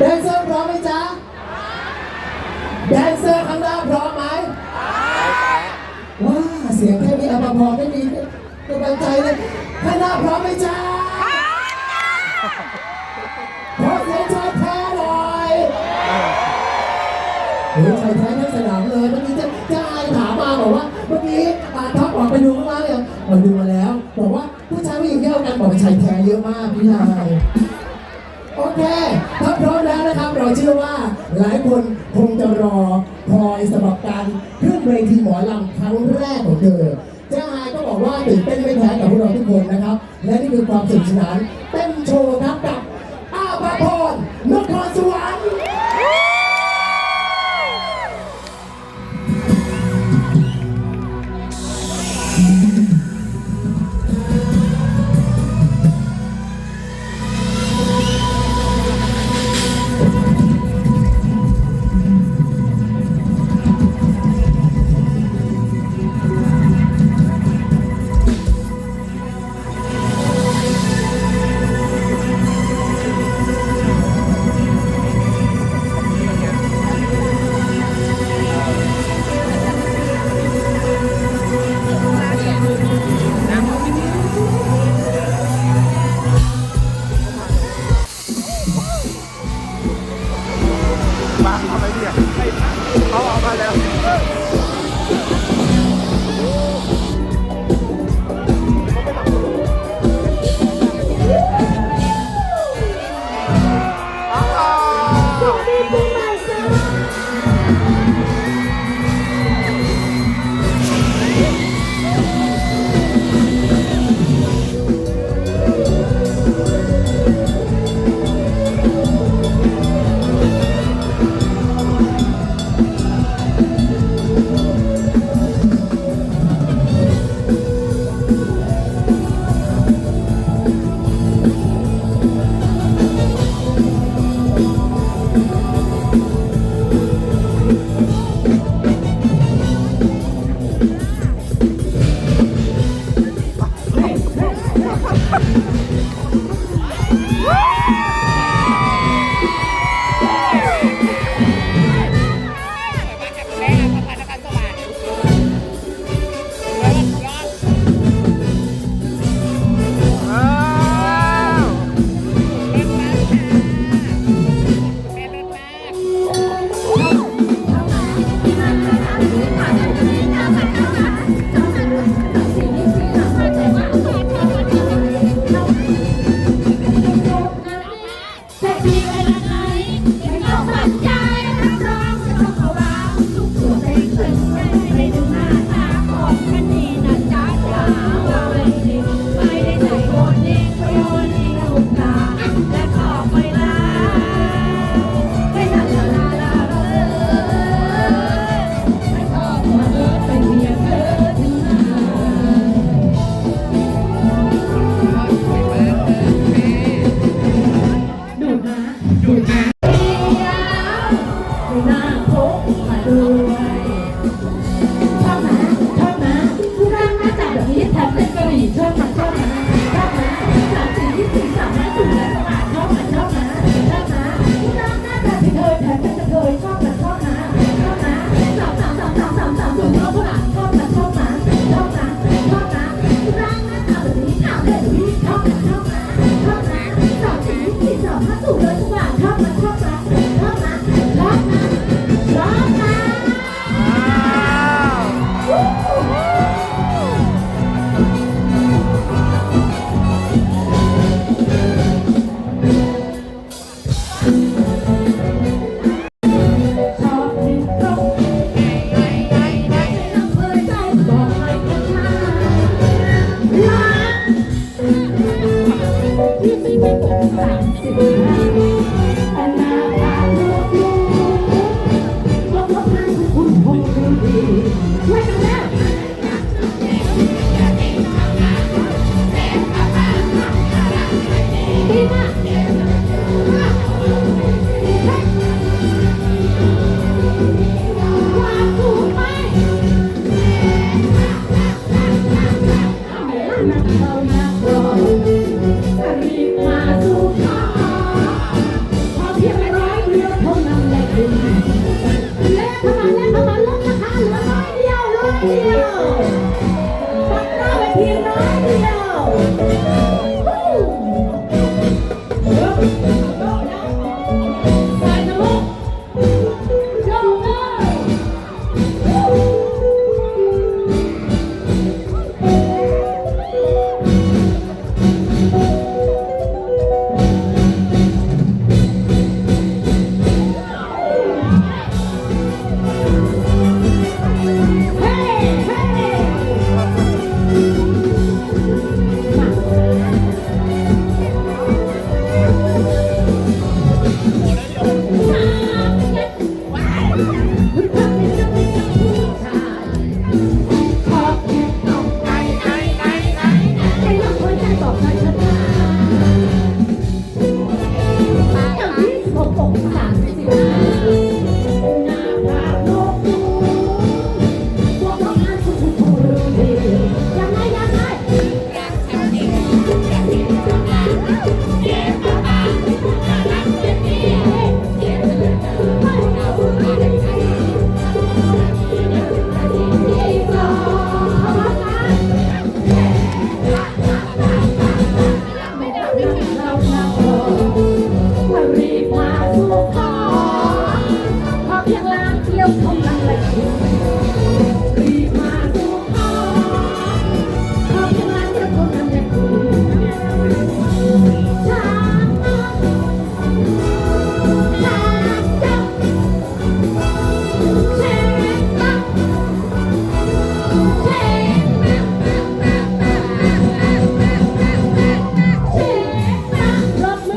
แดนเซอร์พร้อมไหมจ๊ะแดนเซอร์ข้างหน้าพร้อมไหมว้าเสียงแค่นี้อภพรไม่มีกำลังใจเลยข้างหน้าพร้อมไหมจ๊ะขอมเสียงชายแท้หน่อยเฮ้ยชายแท้ทั้งสนามเลยเมื่อกี้จะจะอายถามมาบอกว่าเมื่อกี้อาท็อปออกไปดูข้างล่างยังมาดูมาแล้วบอกว่าผู้ชายผู้หญิงเที่ยวกันบอกว่าชายแท้เยอะมากพี่ชาย โอเคถ้าพร้อมแล้วนะครับ เราเชื่อว่าหลายคนคงจะรอคอยสำหรับการขึ้นเวทีหมอลำครั้งแรกของเธอเจ้าอายก็บอกว่าตื่นเต้นไม่แพ้กับพวกเราทุกคนนะครับ และนี่คือความสนุกสนานเต้นโชว์ครับ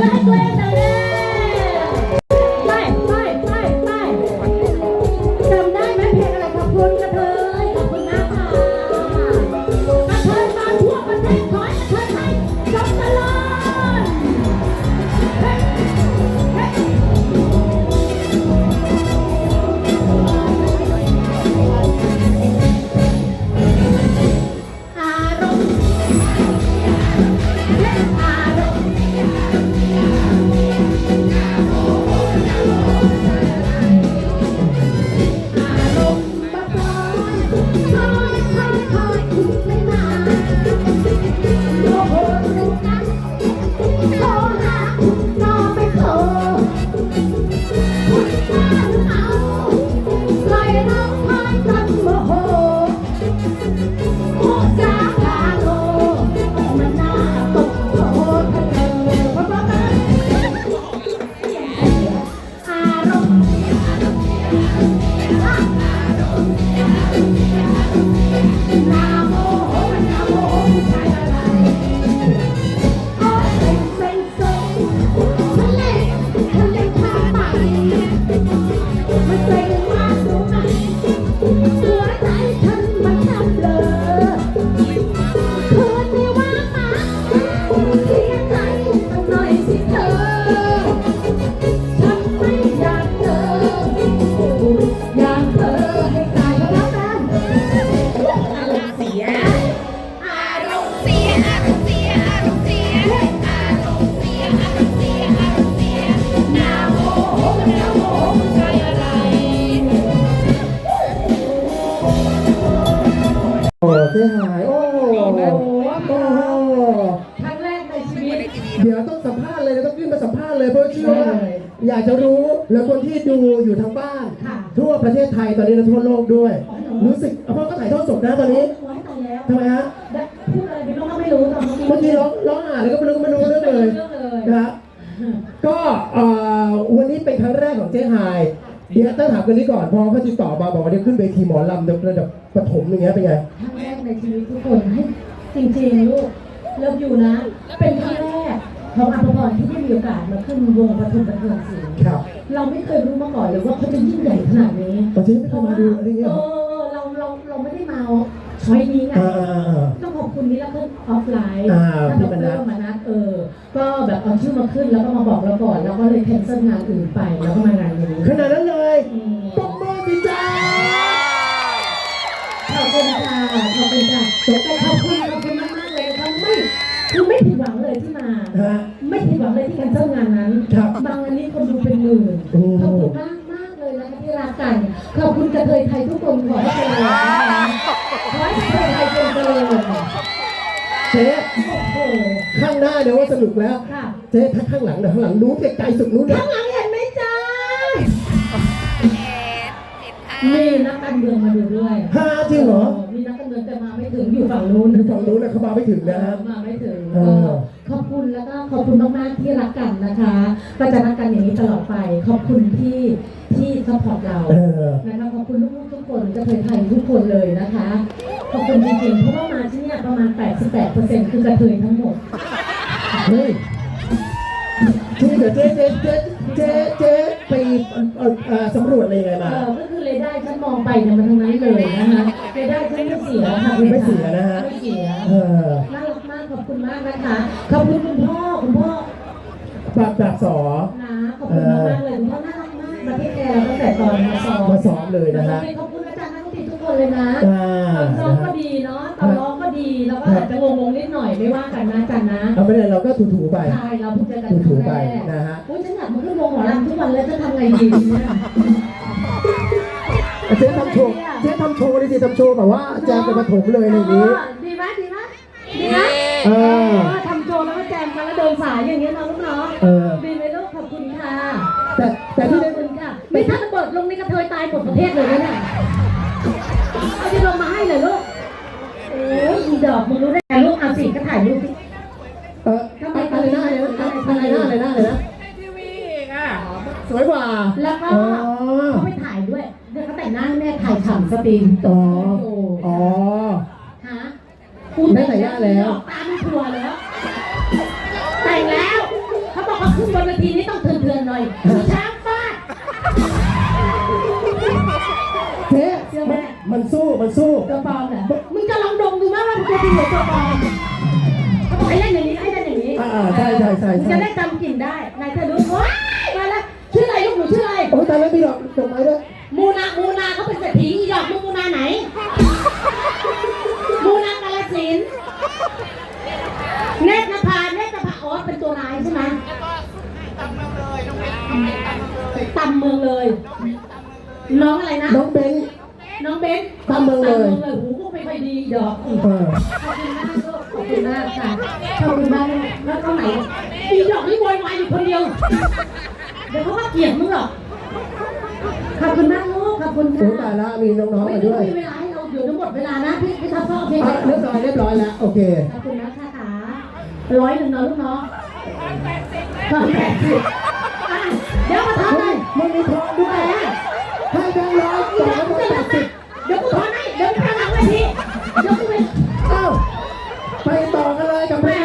black lady. ตอนนี้และทั่วโลกด้วยอ๋อเหรอรู้สึกเพราะก็ถ่ายทอดสดนะตอนนี้ร้อนตายแล้วทำไมฮะได้พูดอะไรไปน้องก็ไม่รู้ตอนเมื่อกี้ร้องร้องอ่านแล้วก็ไม่รู้ไม่รู้เรื่องเลยเรื่องเลยนะฮะก็เอ่อวันนี้เป็นครั้งแรกของเจ๊ไฮเดี๋ยวต้องถามกันนี้ก่อนพอเขาติดต่อมาบอกว่าเดี๋ยวขึ้นเวทีหมอลำระดับประถมอย่างเงี้ยเป็นไงครั้งแรกในชีวิตทุกคนให้จริงๆลูกเลิฟอยู่นะ เป็นครั้งแรกของอัปพรที่ได้มีโอกาสมาขึ้นวงประทุมบันเทิงศิลป์ครับ เราไม่เคยรู้มาก่อนเลยว่าเขาจะยิ่งใหญ่ขนาดนี้ตอนที่ไม่เคยมาดูอะไรเงี้ยเออเราเราเราไม่ได้มาช้อยนี้ไงอ่าอ่าอ่า ต้องขอบคุณนี่แล้วก็ออฟไลน์อ่าถ้าพี่ดมนัรสมานัดเออ ก็แบบเอาชื่อมาขึ้นแล้วก็มาบอกเราก่อน แล้วก็เลยแคนเซิลงานอื่นไปแล้วก็มางานนี้ขนาดนั้นเลยอืมตบมือสิจ้าขอบคุณค่ะขอบคุณค่ะแต่ขอบคุณขอบคุณมากมากๆเลยนะคะไม่คือไม่ผิดหวังเลยที่มา ฮะไม่ ผิดหวังเลยที่แคนเซิลงานนั้น ครับ บางอันนี้คนดูเป็นหมื่นโอ้ ขอบคุณมากมากๆเลยนะคะที่รักกันขอบคุณกระเทยไทยทุกคนขอให้เจริญนะคะขอให้กระเทยไทยเจริญเจ๊โอ้โหข้างหน้าเดี๋ยวว่าสนุกแล้ว ค่ะ เจ๊ถ้าข้างหลังเดี๋ยวข้างหลังนู้นไกลๆสุดนู้นเลยข้างหลังเห็นไหมจ๊ะมีนักการเมืองมาดูด้วยฮาจริงเหรอมีนักการเมืองแต่มาไม่ถึงอยู่ฝั่งนู้นอยู่ฝั่งนู้นนะเขามาไม่ถึงนะฮะมาไม่ถึงเออก็ ขอบคุณแล้วก็ขอบคุณมากๆที่รักกันนะคะ ก็จะรักกันอย่างนี้ตลอดไป ขอบคุณที่ที่ซัพพอร์ตเราเออ นะคะขอบคุณลูกๆทุกคนกระเทยไทยทุกคนเลยนะคะ ขอบคุณจริงๆเพราะว่ามาที่เนี่ยประมาณ 88%คือกระเทยทั้งหมด เฮ้ยที่เดี๋ยวเจ๊เจ๊เจ๊เจ๊เจ๊ไปเอ่อเอ่อสำรวจอะไรยังไงเอมา อก็คือเลยได้ฉันมองไปเนี่ยมันทั้งนั้นเลยนะคะเลยได้ฉันไม่เสียค่ะไม่เสียนะฮะ ไม่เสีย เออน่ารัก มากขอบคุณมากนะคะ ขอบคุณคุณพ่อคุณพ่อปากจากสอ นะขอบคุณมากมากๆเลยคุณพ่อน่ารักมากมาเทคแคร์ตั้งแต่ตอนมาซ้อมมาซ้อมเลยนะฮะ ขอบคุณอาจารย์นักดนตรีทุกคนเลยนะ อ่าตอนซ้อมนะก็ฮะดีเนาะตอนร้องก็ดีแล้วก็อาจจะงงๆนิดหน่อยไม่ว่ากันนะอาจารย์นะเอาไม่ได้เราก็ถูๆไป ใช่เราเพิ่งเจอกันถูครั้งๆไปแรกนะฮะอุ้ยฉันอยากมาขึ้นวงหมอลำทุกวันเลยจะทำไงดีเนี่ยเจ๊ทำโชว์เจ๊ทำโชว์ดิสิทำโชว์แบบว่าแจมเป็นปฐมเลยอะไรอย่างนี้ ดีไหมดีไหมดีไหม เออทำโจรแล้วก็แจมกันแล้วเดินสายอย่างเงี้ยเนาะลูกเนาะเออ ดีไหมลูกขอบคุณค่ะแต่แต่ขที่อบได้คุณค่ะนี่ถ้าระเบิดลงในกระเทยตายหมดประเทศเลยนะเนี่ยเอาจะลงมาให้เลยลูกโอ้ยอีดอกมึงรู้ได้ไงลูกเอาสิก็ถ่ายรูปสิเอออะไรนะอะไรนะอะไรนะอะไรนะอะไรนะสวยกว่าแล้วก็อ๋อเขาไปถ่ายด้วยเดี๋ยวเขาแต่งหน้าให้แม่ถ่ายฉ่ำสตรีมอ๋อโอ้อ๋อ ฮะได้แต่งหน้าแล้ว ตา สู้มันสู้ตัวปลอมเหรอมึงจะลองดมดูไหมว่ามันจะเป็นหัวตัวปลอมเขาบอกให้เล่นอย่างนี้ให้เล่นอย่างนี้อ่าใช่ใช่ใช่มึงใช่จะได้จำกลิ่นได้นายเธอรู้ว้ายมาแล้วชื่ออะไรลูกหนูชื่ออะไรโอ้ยตายแล้วมีดอกดอกไม้ด้วยมูนามูนาเขาเป็นเศรษฐีอีดอกมึงมูนาไหน มูนากาลสินธุ์เนตรนภาเนตรนภาอ๋อเป็นตัวร้ายใช่ไหมตำเมืองเลย น้องอะไรนะ น้องเบน น้องเบนตำเมืองเลยตำเมืองเลยหูก็ไม่ค่อยดีดอกเออขอบคุณมากลูกขอบคุณมากค่ะขอบคุณมากแล้วก็ไหนอีดอกนี่โวยวายอยู่คนเดียวเดี๋ยวเขามาเกลียดมึงหรอกขอบคุณมากลูกขอบคุณโอ้ค่ะตายแล้วมีน้องๆไม่มาต้ด้องวยมีเวลาให้เราเดี๋ยวจะหมดเวลานะพี่พี่ทับพ่อเพลงอะเรียบร้อยเรียบร้อยแล้วโอเคขอบคุณนะค่ะขาร้อยหนึ่งเนาะลูกเนาะร้อยแปดสิบอะเดี๋ยวมาทำเลยมันมีทองด้วยให้แบงค์ร้อยเดี๋สยอวงกูร้อยจะแปรับดสิบเดี๋ยวกูถอนให้เดี๋ยวกูทำหลังเวทีเดี๋ยวกูไปเอ้าไปต่อกันเลยกับเพลง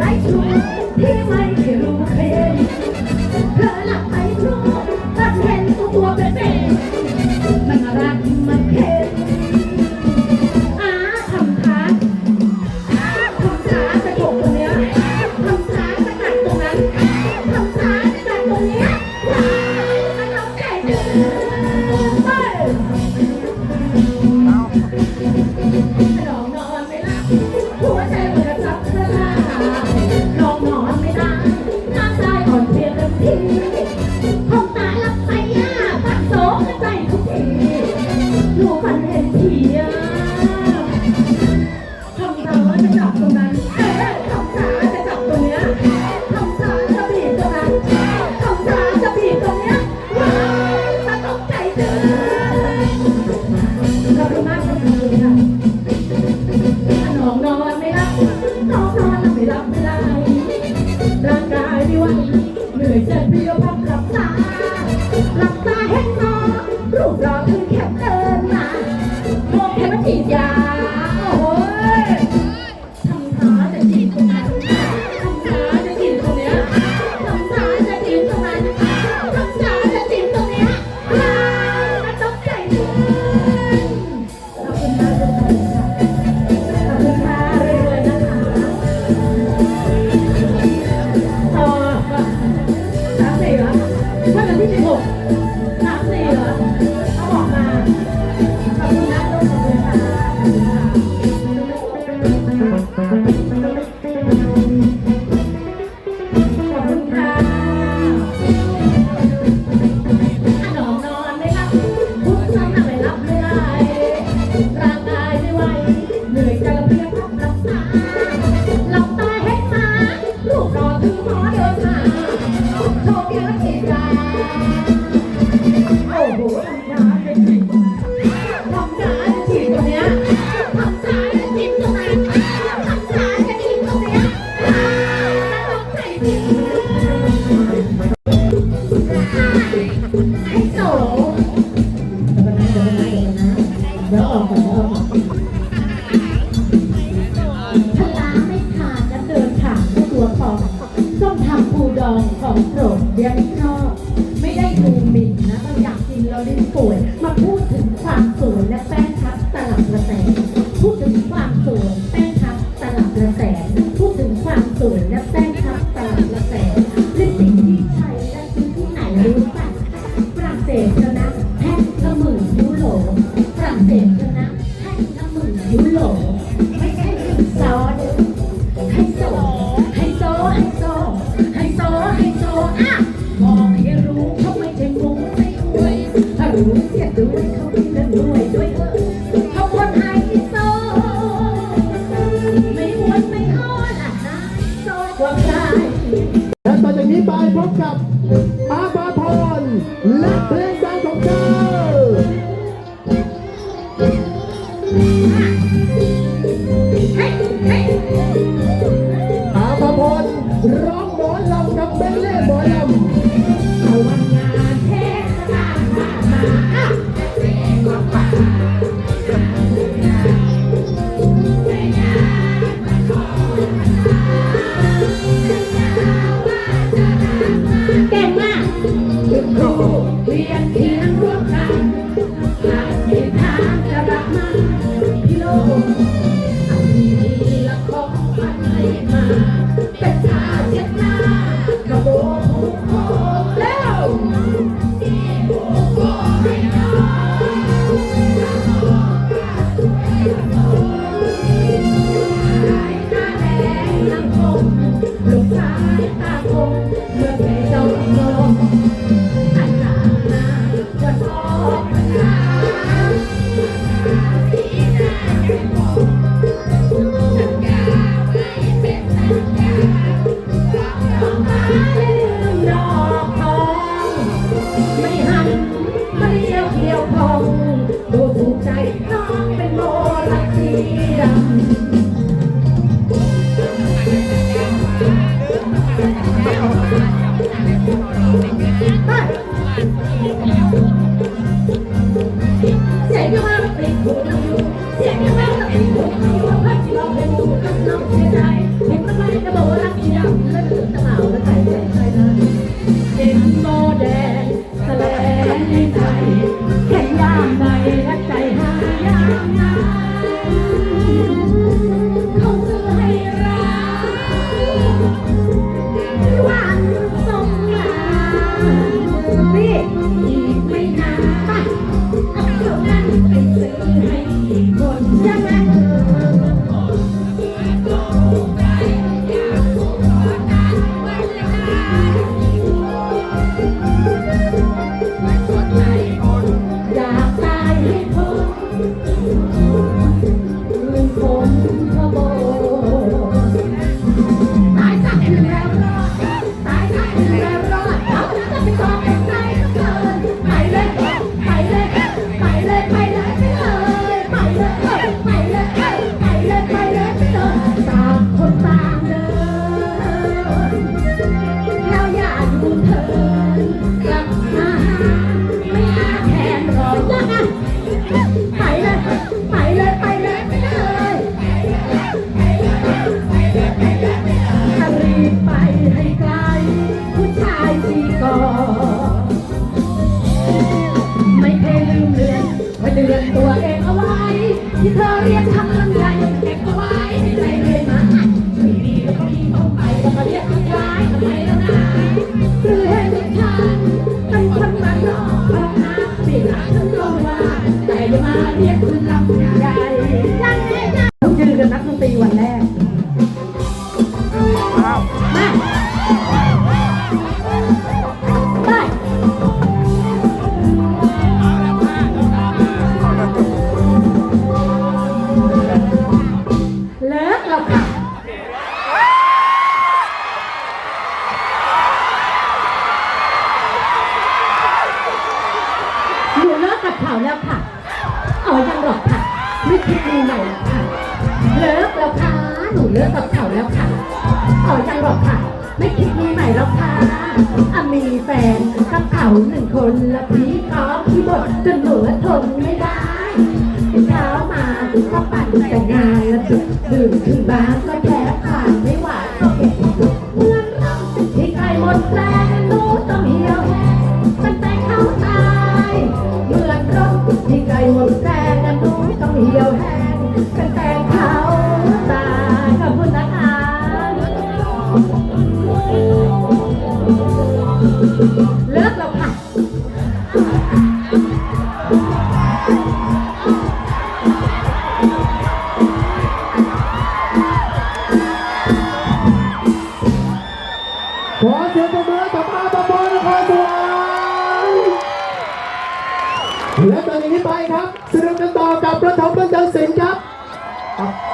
ไรที่ไม่รู้ใคร เราได้สวย มาพูดถึงความสวยและแป้ง